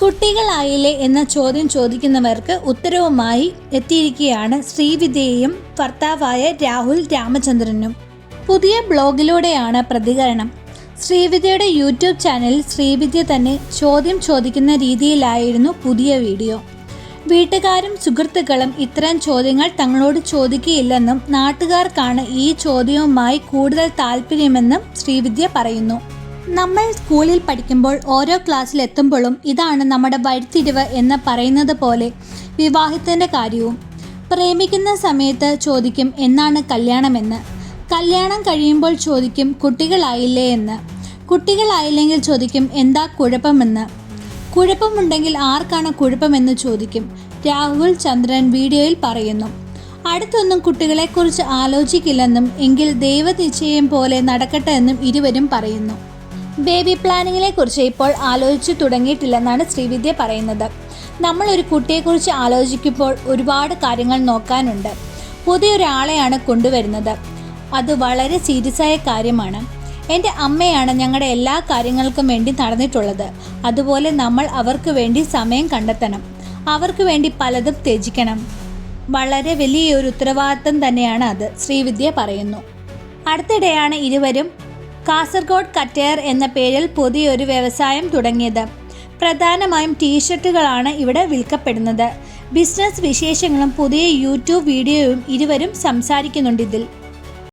കുട്ടികളായില്ലേ എന്ന ചോദ്യം ചോദിക്കുന്നവർക്ക് ഉത്തരവുമായി എത്തിയിരിക്കുകയാണ് ശ്രീവിദ്യയും ഭർത്താവായ രാഹുൽ രാമചന്ദ്രനും. പുതിയ ബ്ലോഗിലൂടെയാണ് പ്രതികരണം. ശ്രീവിദ്യയുടെ യൂട്യൂബ് ചാനലിൽ ശ്രീവിദ്യ തന്നെ ചോദ്യം ചോദിക്കുന്ന രീതിയിലായിരുന്നു പുതിയ വീഡിയോ. വീട്ടുകാരും സുഹൃത്തുക്കളും ഇത്തരം ചോദ്യങ്ങൾ തങ്ങളോട് ചോദിക്കുകയില്ലെന്നും നാട്ടുകാർക്കാണ് ഈ ചോദ്യവുമായി കൂടുതൽ താല്പര്യമെന്നും ശ്രീവിദ്യ പറയുന്നു. നമ്മൾ സ്കൂളിൽ പഠിക്കുമ്പോൾ ഓരോ ക്ലാസ്സിൽ എത്തുമ്പോഴും ഇതാണ് നമ്മുടെ വഴിത്തിരിവ് എന്ന് പറയുന്നത് പോലെ വിവാഹത്തിന്റെ കാര്യവും. പ്രേമിക്കുന്ന സമയത്ത് ചോദിക്കും എന്നാണ് കല്യാണമെന്ന്? കല്യാണം കഴിയുമ്പോൾ ചോദിക്കും കുട്ടികളായില്ലേ എന്ന്? കുട്ടികളായില്ലെങ്കിൽ ചോദിക്കും എന്താ കുഴപ്പമെന്ന്? കുഴപ്പമുണ്ടെങ്കിൽ ആർക്കാണ് കുഴപ്പമെന്ന് ചോദിക്കും രാഹുൽ ചന്ദ്രൻ വീഡിയോയിൽ പറയുന്നു. അടുത്തൊന്നും കുട്ടികളെക്കുറിച്ച് ആലോചിക്കില്ലെന്നും എങ്കിൽ ദൈവനിശ്ചയം പോലെ നടക്കട്ടെ എന്നും ഇരുവരും പറയുന്നു. ബേബി പ്ലാനിങ്ങിനെ കുറിച്ച് ഇപ്പോൾ ആലോചിച്ചു തുടങ്ങിയിട്ടില്ലെന്നാണ് ശ്രീവിദ്യ പറയുന്നത്. നമ്മൾ ഒരു കുട്ടിയെക്കുറിച്ച് ആലോചിക്കുമ്പോൾ ഒരുപാട് കാര്യങ്ങൾ നോക്കാനുണ്ട്. പുതിയൊരാളെയാണ് കൊണ്ടുവരുന്നത്. അത് വളരെ സീരിയസായ കാര്യമാണ്. എന്റെ അമ്മയാണ് ഞങ്ങളുടെ എല്ലാ കാര്യങ്ങൾക്കും വേണ്ടി നടന്നിട്ടുള്ളത്. അതുപോലെ നമ്മൾ അവർക്ക് വേണ്ടി സമയം കണ്ടെത്തണം. അവർക്ക് വേണ്ടി പലതും ത്യജിക്കണം. വളരെ വലിയൊരു ഉത്തരവാദിത്തം തന്നെയാണ് അത് ശ്രീവിദ്യ പറയുന്നു. അടുത്തിടെയാണ് ഇരുവരും കാസർഗോഡ് കറ്റയർ എന്ന പേരിൽ പുതിയൊരു വ്യവസായം തുടങ്ങിയത്. പ്രധാനമായും ടീഷർട്ടുകളാണ് ഇവിടെ വിൽക്കപ്പെടുന്നത്. ബിസിനസ് വിശേഷങ്ങളും പുതിയ യൂട്യൂബ് വീഡിയോയും ഇരുവരും സംസാരിക്കുന്നുണ്ട് ഇതിൽ.